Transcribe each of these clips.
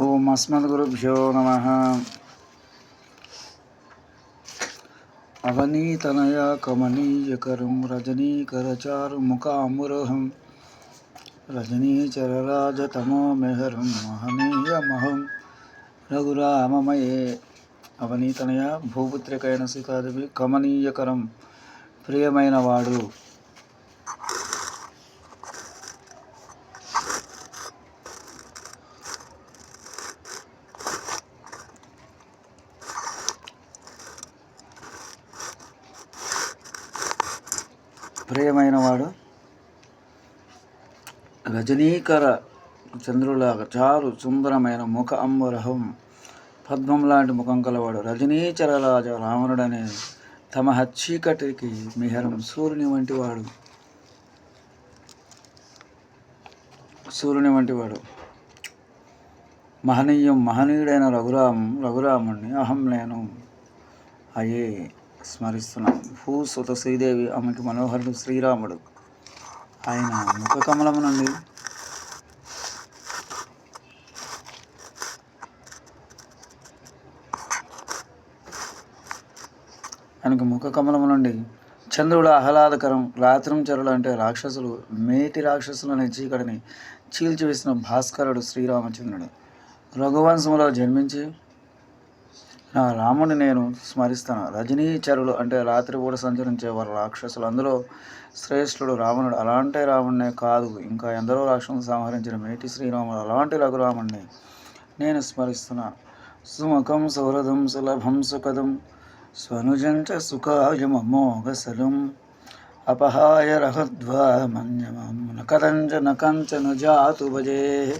ఓం అస్మద్గురుభ్యో నమ అవనీతనయ కమనీయకరం రజనీకరచారు ముఖామురహం రజనీచరరాజతమో మెహరం మహనీయమహం రఘురామమయే అవనీతనయ భూపుత్రికైన సీతాదేవి కమనీయకరం ప్రియమైన వాడు ప్రియమైన వాడు రజనీకర చంద్రులాగా చారు సుందరమైన ముఖ అంబరహం పద్మం లాంటి ముఖం కలవాడు. రజనీచరరాజ రావణుడనే తమ చీకటికి మిహరం సూర్యుని వంటి వాడు సూర్యుని వంటి వాడు మహనీయం మహనీయుడైన రఘురామం రఘురాముణ్ణి అహం నేను అయ్యే స్మరిస్తున్నాం. భూసుత శ్రీదేవి ఆమెకి మనోహరుడు శ్రీరాముడు. ఆయన ముఖ కమలము నుండి ఆయనకు ముఖ కమలము నుండి చంద్రుడు ఆహ్లాదకరం రాత్రం చెరులు అంటే రాక్షసులు మేటి రాక్షసులని చీకటిని చీల్చివేసిన భాస్కరుడు శ్రీరామచంద్రుడు. రఘువంశంలో జన్మించి నా రాముని నేను స్మరిస్తాను. రజనీచరులు అంటే రాత్రిపూట సంచరించే వారు రాక్షసులు. అందులో శ్రేష్ఠుడు రావణుడు. అలాంటి రావణ్ణే కాదు. ఇంకా ఎందరో రాక్షసులు సంహరించిన మేటి శ్రీరాముడు. అలాంటి రఘురాముణ్ణి నేను స్మరిస్తున్నా. సుముఖం సౌరథం సులభం సుఖదం స్వనుజంచ సుఖాయమోఘసలం అపహాయ రహద్వామన్యమం నకదంచ నకంచ జాతు భజే.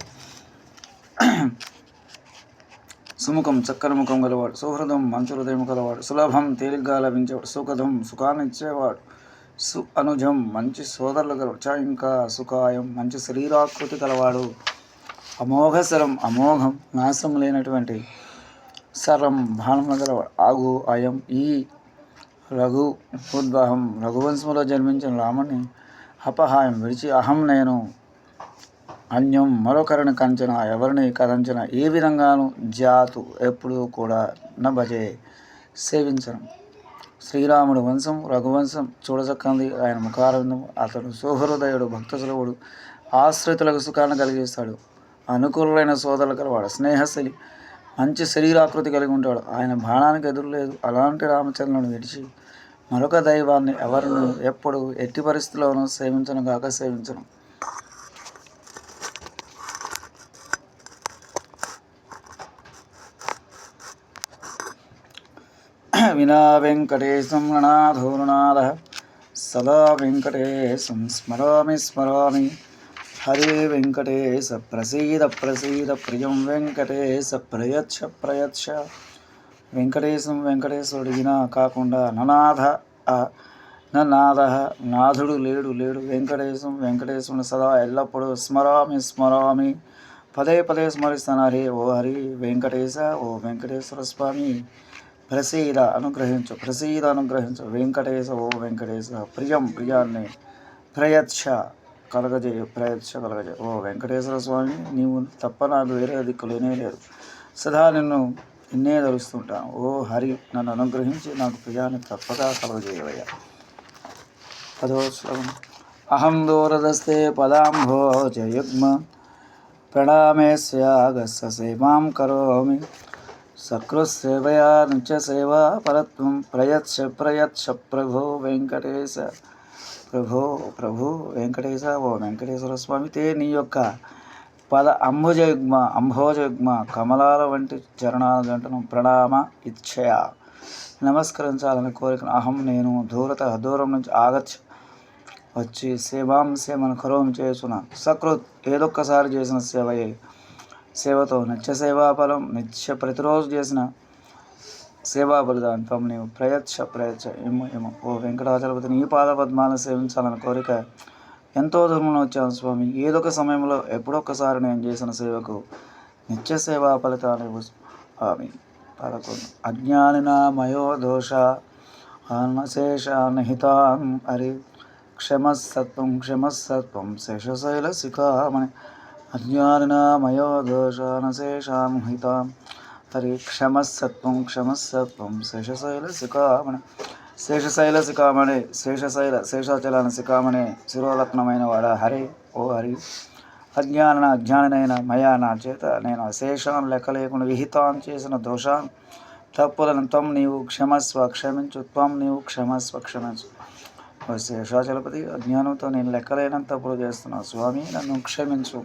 సుముఖం చక్కని ముఖం గలవాడు సుహృదం మంచు హృదయం గలవాడు సులభం తేలిగ్గా లభించేవాడు సుఖదం సుఖాన్నిచ్చేవాడు సు అనుజం మంచి సోదరులు గలవాడు చ ఇంకా సుఖాయం మంచి శరీరాకృతి గలవాడు. అమోఘ సరం అమోఘం నాశనం లేనటువంటి సరం బాణములు గలవాడు. ఆగు అయం ఈ రఘు ఉద్వాహం రఘువంశంలో జన్మించిన రాముని అపహాయం విడిచి అహం నేను అన్యం మరొకరిని కంచన ఎవరిని కదంచన ఏ విధంగాను జాతు ఎప్పుడూ కూడా నభజే సేవించను. శ్రీరాముడు వంశం రఘువంశం చూడచక్కంది. ఆయన ముఖారవిందం. అతడు సుహృదయుడు భక్తసులవుడు ఆశ్రితులకు సుఖాన్ని కలిగిస్తాడు. అనుకూలమైన సోదరులు కలవాడు స్నేహశలి మంచి శరీరాకృతి కలిగి ఉంటాడు. ఆయన బాణానికి ఎదురు లేదు అలాంటి రామచంద్రుని విడిచి మరొక దైవాన్ని ఎవరిని ఎప్పుడు ఎట్టి పరిస్థితుల్లోనూ సేవించను కాక సేవించను. వినా వెంకటేశం రణాధూర్నాథ సదా వెంకటేశం స్మరామి స్మరామి హరే వెంకటేశ ప్రసీద ప్రసీద ప్రియం వెంకటేశ ప్రయచ్చ ప్రయచ్చ వెంకటేశం వెంకటేశ్వరుడు వినా కాకుండా ననాథ నాద నాథుడు లేడు లేడు వెంకటేశం వెంకటేశ్వరుని సదా ఎల్లప్పుడూ స్మరామి స్మరామి। పదే పదే స్మరిస్తాను హరి ఓ హరి వెంకటేశ ఓ వెంకటేశ్వర స్వామి। ప్రసీద అనుగ్రహించు ప్రసీద అనుగ్రహించు. వెంకటేశ ఓ వెంకటేశ ప్రియం ప్రియాన్ని ప్రయత్స కలగజేయ ప్రయత్స కలగజేయ. ఓ వెంకటేశ్వర స్వామి నీవు తప్ప నాకు వేరే దిక్కు లేనే లేదు. సదా నిన్ను నిన్నే తలుస్తుంటాను ఓ హరి నన్ను అనుగ్రహించి నాకు ప్రియాన్ని తప్పక కలగజేయవయ్యా. పదో శ్లోకం. అహం దూరదస్తే పదాంభోజయుగ్మ. ప్రణామే స్యాగస్య కరోమి. సకృత్సేవయా నిత్య సేవా పరత్వం ప్రయత్స ప్రయత్స ప్రభో వెంకటేశ ప్రభో ప్రభు వెంకటేశ ఓ వెంకటేశ్వర స్వామి తే నీ యొక్క పద అంబుజయుగ్మ అంభోజయుగ్మ కమలాల వంటి చరణాల జంటను ప్రణామ ఇచ్చయ. నమస్కరించాలని కోరికను అహం నేను దూరత దూరం నుంచి ఆగచ్చ వచ్చి సేవాం సేవను కరోం చేసిన సకృత్ ఏదొక్కసారి చేసిన సేవయే. సేవతో నిత్య సేవా ఫలం నిత్య ప్రతిరోజు చేసిన సేవా బలిదానం నీవు ప్రయత్స ప్రయత్స ఏమో ఏమో ఓ వెంకటాచలపతి నీ పాద పద్మాలను సేవించాలని కోరిక ఎంతో దూరంలో వచ్చాను స్వామి. ఏదొక సమయంలో ఎప్పుడొక్కసారి నేను చేసిన సేవకు నిత్య సేవా ఫలితాన్ని స్వామి. పదకొండు. అజ్ఞానిన మయో దోష ఆన్మశేషాన్హితాన్ హరి. క్షమస్సత్వం క్షమస్సత్వం శేషశైల శిఖామణి. అజ్ఞానమయో దోషానశేషాం హితాం హరి క్షమస్సత్వం క్షమస్సత్వం శేషశైల శిఖామణి శేషశైల శిఖామణి శేషశైల శేషాచలాన శిఖామణి శిరోరత్నమైన వాడ హరి ఓ హరి। అజ్ఞాన అజ్ఞానైన మయా నా చేత నేను అశేషాన్ లెక్క లేకుండా విహితాన్ చేసిన దోషాన్ తప్పులను త్వం నీవు క్షమస్వ క్షమించు త్వం నీవు క్షమస్వ క్షమించు। ఓ శేషాచలపతి అజ్ఞానంతో నేను లెక్కలేనంత అప్పుడు చేస్తున్నా. స్వామి నన్ను క్షమించు.